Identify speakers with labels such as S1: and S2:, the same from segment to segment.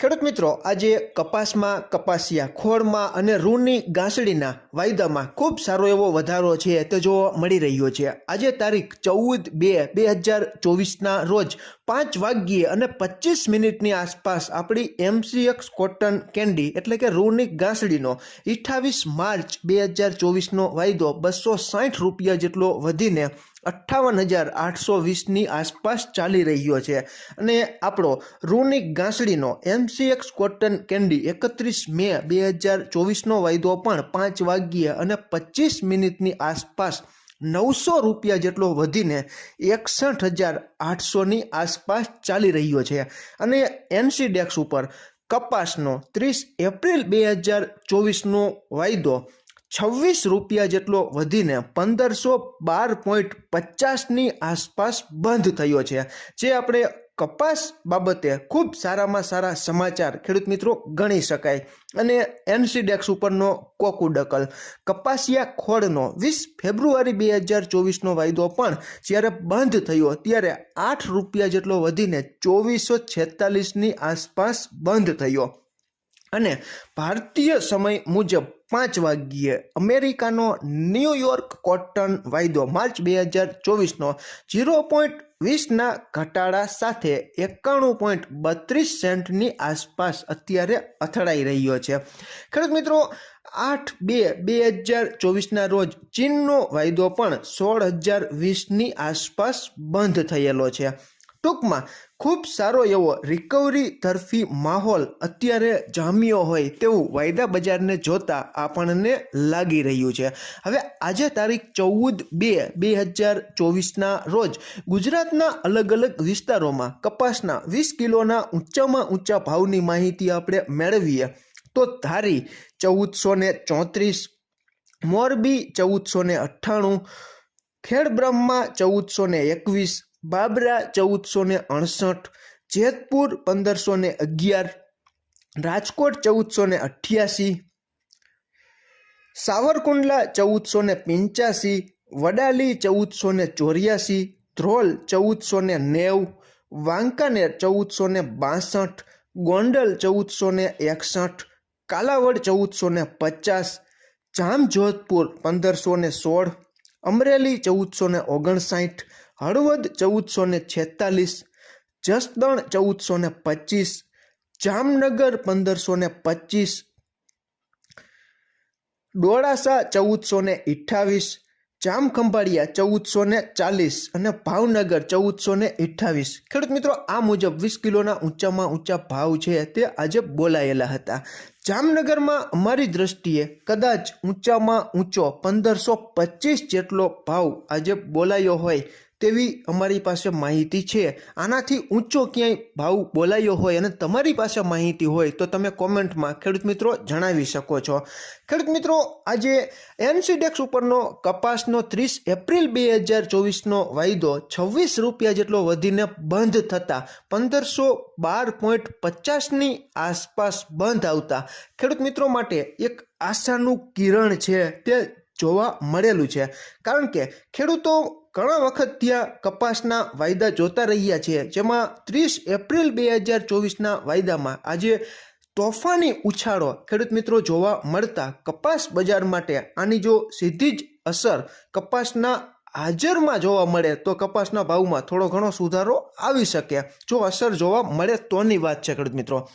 S1: ખેડૂત મિત્રો, આજે કપાસમાં, કપાસિયા ખોળમાં અને રૂની ગાંસડીના વાયદામાં ખૂબ સારો એવો વધારો છે તે જોવા મળી રહ્યો છે. આજે તારીખ ચૌદ બે બે હજાર ચોવીસના રોજ પાંચ વાગ્યે અને પચીસ મિનિટની આસપાસ આપણી એમસીએક્સ કોટન કેન્ડી એટલે કે રૂની ગાંસડીનો અઠ્ઠાવીસ માર્ચ બે હજાર ચોવીસનો વાયદો બસો સાઠ રૂપિયા જેટલો વધીને અઠ્ઠાવન હજાર આઠસો વીસની આસપાસ ચાલી રહ્યો છે. અને આપણો રૂનિક ગાંસડીનો એમસીએક્સ કોટન કેન્ડી એકત્રીસ મે બે હજાર ચોવીસનો વાયદો પણ પાંચ વાગ્યે અને પચીસ મિનિટની આસપાસ નવસો રૂપિયા જેટલો વધીને એકસઠ હજાર આઠસોની આસપાસ ચાલી રહ્યો છે. અને એનસી ડેક્સ ઉપર કપાસનો ત્રીસ એપ્રિલ બે હજાર ચોવીસનો વાયદો છવ્વીસ રૂપિયા જેટલો વધીને પંદરસો બાર પોઈન્ટ પચાસની આસપાસ બંધ થયો છે. જે આપણે કપાસ બાબતે ખૂબ સારામાં સારા સમાચાર ખેડૂત મિત્રો ગણી શકાય. અને એનસીડેક્સ ઉપરનો કોકુડકલ કપાસિયા ખોળનો વીસ ફેબ્રુઆરી બે હજાર ચોવીસનો વાયદો પણ જ્યારે બંધ થયો ત્યારે આઠ રૂપિયા જેટલો વધીને ચોવીસો છેતાલીસની આસપાસ બંધ થયો. અને ભારતીય સમય મુજબ પાંચ વાગ્યે અમેરિકાનો ન્યૂયોર્ક કોટન વાયદો માર્ચ બે હજાર ચોવીસનો ઝીરો પોઈન્ટ વીસના ઘટાડા સાથે એકાણું પોઈન્ટ બત્રીસ સેન્ટની આસપાસ અત્યારે અથડાઈ રહ્યો છે. ખેડૂત મિત્રો, આઠ બે બે હજાર ચોવીસના રોજ ચીનનો વાયદો પણ સોળ હજાર વીસની આસપાસ બંધ થયેલો છે. ટૂંકમાં ખૂબ સારો એવો રિકવરી તરફી માહોલ અત્યારે જામ્યો હોય તેવું વાયદા બજારને જોતા આપણને લાગી રહ્યું છે. હવે આજે તારીખ ચૌદ બે બે હજાર ચોવીસના રોજ ગુજરાતના અલગ અલગ વિસ્તારોમાં કપાસના વીસ કિલોના ઊંચામાં ઊંચા ભાવની માહિતી આપણે મેળવીએ તો ધારી ચૌદસો ને ચોત્રીસ, મોરબી ચૌદસો ને અઠ્ઠાણું, ખેડબ્રહ્મા ચૌદસો ને એકવીસ બાબરા ચૌદસો ને અડસઠ, જેતપુર પંદરસો ને અગિયાર, રાજકોટ ચૌદસો ને અઠ્યાસી, સાવરકુંડલા ચૌદસો ને પંચ્યાસી, વડાલી ચૌદસો ને ચોર્યાસી, ધ્રોલ ચૌદસો ને નેવ, વાંકાનેર ચૌદસો ને બાસઠ, ગોંડલ ચૌદસો ને એકસઠ, કાલાવડ ચૌદસો ને પચાસ, જામજોધપુર પંદરસો ને સોળ, અમરેલી ચૌદસો ને ઓગણસાઠ હળવદ ચૌદસો ને છેતાલીસ, જસદણ ચૌદસો ને પચીસ, જામનગર પંદરસો ને પચીસ, ડોળાસા ચૌદસો ને અઠ્ઠાવીસ, જામખંભાળિયા ચૌદસો ને ચાલીસ અને ભાવનગર ચૌદસો ને અઠ્ઠાવીસ. ખેડૂત મિત્રો, આ મુજબ વીસ કિલોના ઊંચામાં ઊંચા ભાવ છે તે આજે બોલાયેલા હતા. જામનગરમાં અમારી દ્રષ્ટિએ કદાચ ઊંચામાં ઊંચો પંદરસો પચીસ જેટલો ભાવ આજે બોલાયો હોય તેવી અમારી પાસે માહિતી છે. આનાથી ઊંચો ક્યાંય ભાવ બોલાયો હોય અને તમારી પાસે માહિતી હોય તો તમે કોમેન્ટમાં ખેડૂત મિત્રો જણાવી શકો છો. ખેડૂત મિત્રો, આજે એનસીડેક્સ ઉપરનો કપાસનો ત્રીસ એપ્રિલ બે હજાર ચોવીસનો વાયદો છવ્વીસ રૂપિયા જેટલો વધીને બંધ થતાં પંદરસો બાર પોઈન્ટ પચાસની આસપાસ બંધ આવતા ખેડૂત મિત્રો માટે એક આશાનું કિરણ છે. તે જોવા મળેલું છે. કારણ કે ખેડૂતો ઘણા વખત ત્યાં કપાસના વાયદા જોતા રહ્યા છે. જેમાં ત્રીસ એપ્રિલ બે હજાર ચોવીસના વાયદામાં આજે તોફાની ઉછાળો ખેડૂત મિત્રો જોવા મળતા કપાસ બજાર માટે આની જો સીધી જ અસર કપાસના હાજરમાં જોવા મળે તો કપાસના ભાવમાં થોડો ઘણો સુધારો આવી શકે. જો અસર જોવા મળે તોની વાત છે, ખેડૂત મિત્રો.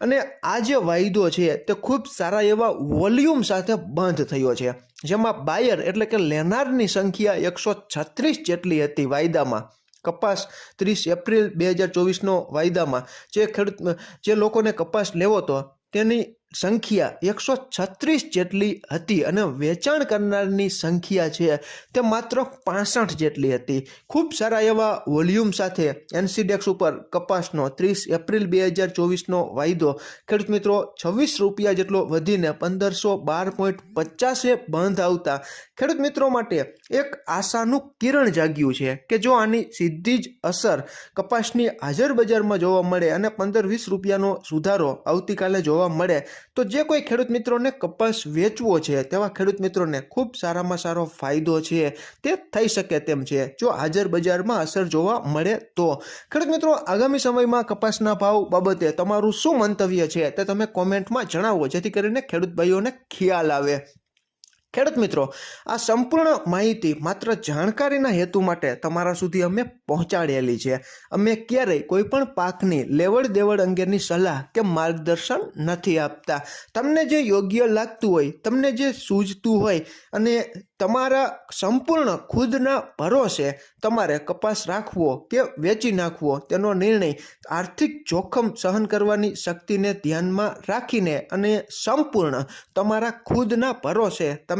S1: અને આ જે વાયદો છે તે ખૂબ સારા એવા વોલ્યુમ સાથે બંધ થયો છે. જેમાં બાયર એટલે કે લેનારની સંખ્યા એકસો છત્રીસ જેટલી હતી વાયદામાં. કપાસ ત્રીસ એપ્રિલ બે હજાર ચોવીસનો વાયદામાં જે ખેડૂત, જે લોકોને કપાસ લેવો હતો, તેની સંખ્યા એકસો છત્રીસ જેટલી હતી અને વેચાણ કરનારની સંખ્યા છે તે માત્ર પાસઠ જેટલી હતી. ખૂબ સારા એવા વોલ્યુમ સાથે એનસીડેક્સ ઉપર કપાસનો ત્રીસ એપ્રિલ બે હજાર ચોવીસનો વાયદો. ખેડૂત મિત્રો, છવ્વીસ રૂપિયા જેટલો વધીને પંદરસો બાર પોઈન્ટ પચાસે બંધ આવતા. ખેડૂત મિત્રો માટે એક આશાનું કિરણ જાગ્યું છે કે જો આની સીધી જ અસર કપાસની હાજર બજારમાં જોવા મળે અને પંદર વીસ રૂપિયાનો સુધારો આવતીકાલે જોવા મળે તો જે કોઈ ખેડૂત મિત્રોને કપાસ વેચવો છે, તેવા ખેડૂત મિત્રોને ખૂબ સારામાં સારો ફાયદો છે, તે થઈ શકે તેમ છે. જો હાજર બજારમાં અસર જોવા મળે તો. ખેડૂત મિત્રો, આગામી સમયમાં કપાસના ભાવ બાબતે તમારું શું મંતવ્ય છે, તે તમે કોમેન્ટમાં જણાવો, જેથી કરીને ખેડૂત ભાઈઓને ખ્યાલ આવે. ખેડૂત મિત્રો, આ સંપૂર્ણ માહિતી માત્ર જાણકારીના હેતુ માટે તમારા સુધી અમે પહોંચાડેલી છે. અમે ક્યારેય કોઈ પણ પાકની લેવડ દેવડ અંગેની સલાહ કે માર્ગદર્શન નથી આપતા. તમને જે યોગ્ય લાગતું હોય, તમને જે સૂઝતું હોય અને તમારા સંપૂર્ણ ખુદના ભરોસે તમારે કપાસ રાખવો કે વેચી નાખવો તેનો નિર્ણય આર્થિક જોખમ સહન કરવાની શક્તિને ધ્યાનમાં રાખીને અને સંપૂર્ણ તમારા ખુદના ભરોસે